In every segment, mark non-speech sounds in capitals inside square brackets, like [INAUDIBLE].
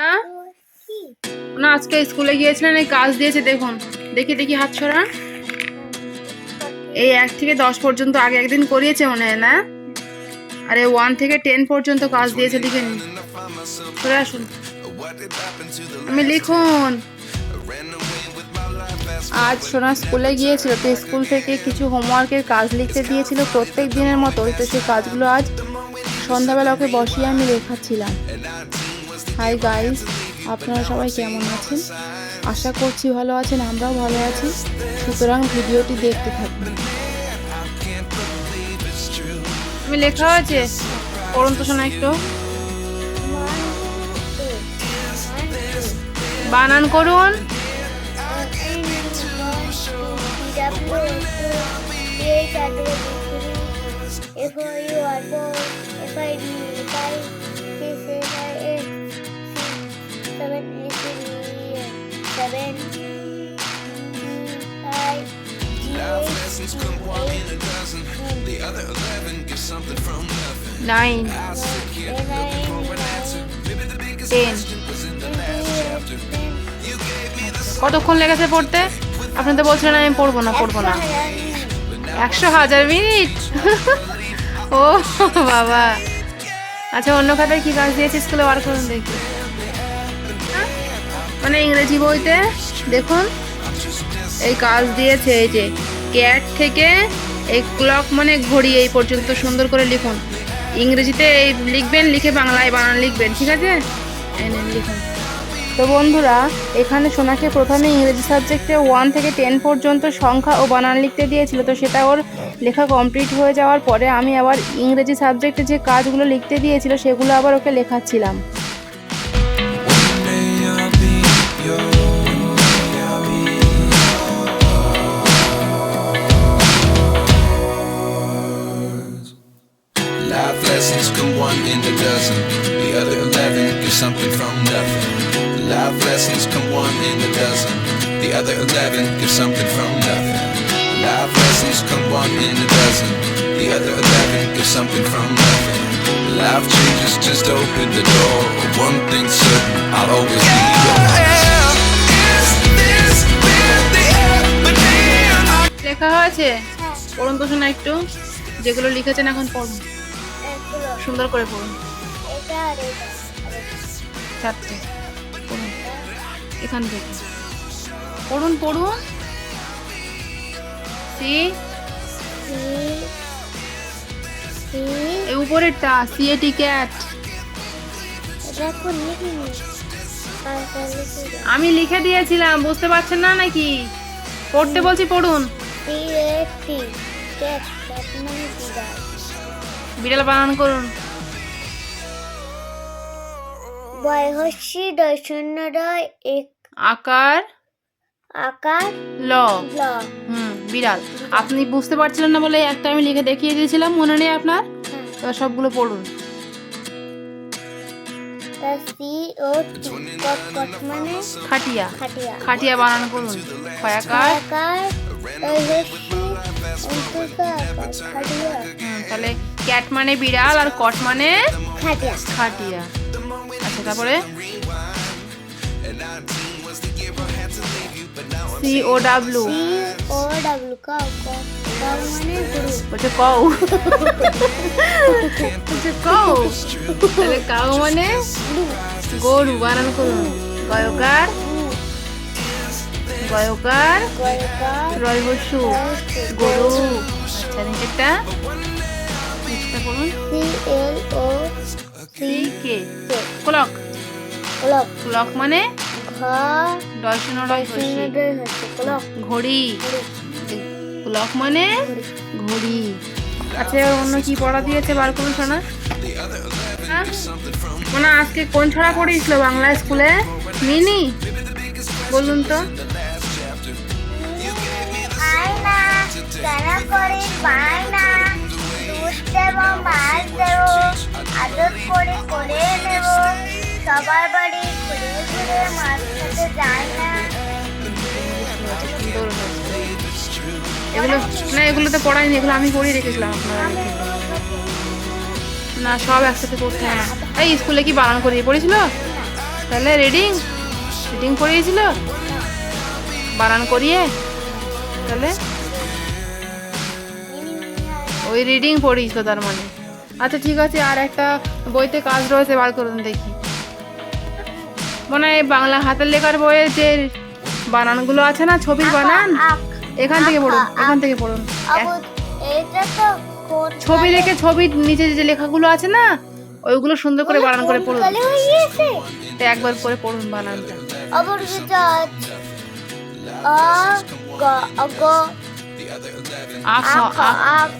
হ্যাঁ? না, আজকে স্কুলে গিয়েছিলেন, এই কাজ দিয়েছে, দেখুন। দেখি দেখি হাত ছড়া। এই এক থেকে দশ পর্যন্ত, আগে একদিন করিয়েছে মনে হয়, না? আর ওয়ান থেকে টেন পর্যন্ত কাজ দিয়েছে লিখে নিন। চলে আসুন। আমি লিখুন। আজ সোনা স্কুলে গিয়েছিল, তো স্কুল থেকে কিছু হোমওয়ার্কের কাজ লিখতে দিয়েছিল প্রত্যেক দিনের মতোই, তো সেই কাজগুলো আজ সন্ধ্যাবেলা ওকে বসিয়ে আমি লেখাচ্ছিলাম। হাই গাইস আপনারা সবাই কেমন আছেন? আশা করছি ভালো আছেন আমরাও ভালো আছি। সুতরাং ভিডিওটি দেখতে থাকুন। তুমি লেখা আছে পড়ুন তো শোনা একটু। বানান করুন। If you are born, if I be, if I this কতক্ষণ লেগেছে পড়তে? আপনি তো বলছিলেন আমি পড়ব না পড়ব না। একশো হাজার মিনিট? [LAUGHS] ও বাবা। আচ্ছা অন্য খাতায় কি কাজ দিয়েছিস স্কুলে বার করুন দেখি। মানে ইংরেজি বইতে, দেখুন। এই কাজ দিয়েছে এই যে, ক্যাট থেকে এই ক্লক মানে ঘড়ি এই পর্যন্ত সুন্দর করে লিখুন। ইংরেজিতে এই লিখবেন, লিখে বাংলায় বানান, লিখবেন, ঠিক আছে? লিখুন। তো বন্ধুরা, এখানে সোনাকে প্রথমে ইংরেজি সাবজেক্টে ওয়ান থেকে টেন পর্যন্ত সংখ্যা ও বানান লিখতে দিয়েছিল, তো সেটা ওর লেখা কমপ্লিট হয়ে যাওয়ার পরে আমি আবার ইংরেজি সাবজেক্টে যে কাজগুলো লিখতে দিয়েছিল, সেগুলো আবার ওকে লেখাচ্ছিলাম। lessons come one in a dozen. The other eleven get something from nothing. Life lessons come one in a dozen. The other eleven get something from nothing. Life lessons come one in a dozen. The other eleven get something from nothing. Life changes, just open the door. One thing's certain, I'll always be yours. লেখা হয়েছে পড়ুন তো শোনা একটু যেগুলো লিখেছেন এখন পড়ুন সুন্দর করে পড়ুন। চারটে। পড়ুন। এখান থেকে। পড়ুন পড়ুন। সি। সি। সি। উপরেরটা সি এ ক্যাট আমি লিখে দিয়েছিলাম বুঝতে পারছেন না নাকি? পড়তে বলছি পড়ুন। বিড়াল বানান করুন। বয় হস্যি ডয় শূন্য এক আকার? আকার ল। ল। হুম বিড়াল। আপনি বুঝতে পারছিলেন না বলে একটা আমি লিখে দেখিয়ে দিয়েছিলাম মনে নেই আপনার? হ্যাঁ। এবার সবগুলো পড়ুন। তা সি ও টি কট কট মানে? খাটিয়া। খাটিয়া। বানান করুন। তাহলে ক্যাট মানে বিড়াল আর কট মানে খাটিয়া। খাটিয়া। আচ্ছা তারপরে? C O W C O W cow cow cow মানে গরু। বলছে কৌ বলছে তাহলে কাউ মানে গরু। বানান করুন। গয়কার। গয়কার। গয়কার। রয় হসু গরু। আচ্ছা নিচেরটা নিচেরটা বলুন। C L O C K clock clock clock মানে? ঘড়ি। ক্লক মানে? ঘড়ি। আচ্ছা অন্য কি পড়া দিয়েছে? বার করুন শোনা হ্যাঁ? মানে আজকে কোন ছড়া পড়িয়েছিল বাংলা স্কুলে? মিনি? বলুন তো। আয়না মাছ দেব আদর করে করে নেব। সবার বাড়ি ঘুরে ঘুরে মাছ খেতে যায় না। এগুলো না এগুলোতে পড়াইনি এগুলো আমি পড়িয়ে রেখেছিলাম আপনার না সব একসাথে পড়তে হয়। না এই স্কুলে কি বানান করিয়ে পড়েছিল? তাহলে রিডিং রিডিং পড়িয়েছিল বানান করিয়ে তাহলে ওই রিডিং পড়িয়েছিল তার মানে। আচ্ছা ঠিক আছে আর একটা বইতে কাজ রয়েছে বার করুন দেখি। মনে হয় বাংলা হাতের লেখার বইয়ের যে বানানগুলো আছে না ছবির বানান? এখান থেকে পড়ুন এখান থেকে পড়ুন। তো ছবি দেখে ছবির নিচে যে লেখাগুলো আছে না ওইগুলো সুন্দর করে বানান করে পড়ুন। তো একবার করে পড়ুন বানানটা। আ গ আগ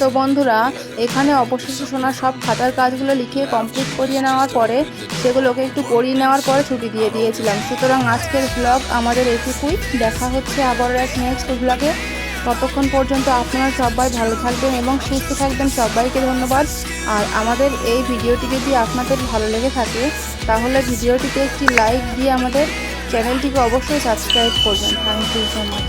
তো বন্ধুরা এখানে অবশেষে শোনা সব খাতার কাজগুলো লিখে কমপ্লিট করিয়ে নেওয়ার পরে সেগুলোকে একটু পড়িয়ে নেওয়ার পরে ছুটি দিয়ে দিয়েছিলাম। সুতরাং আজকের ব্লগ আমাদের এটুকুই। দেখা হচ্ছে আবার এক নেক্সট ব্লগে ততক্ষণ পর্যন্ত আপনারা সবাই ভালো থাকবেন এবং সুস্থ থাকবেন। সবাইকে ধন্যবাদ। আর আমাদের এই ভিডিওটি যদি আপনাদের ভালো লেগে থাকে তাহলে ভিডিওটিতে একটি লাইক দিয়ে আমাদের চ্যানেলটিকে অবশ্যই সাবস্ক্রাইব করবেন। Thank you so much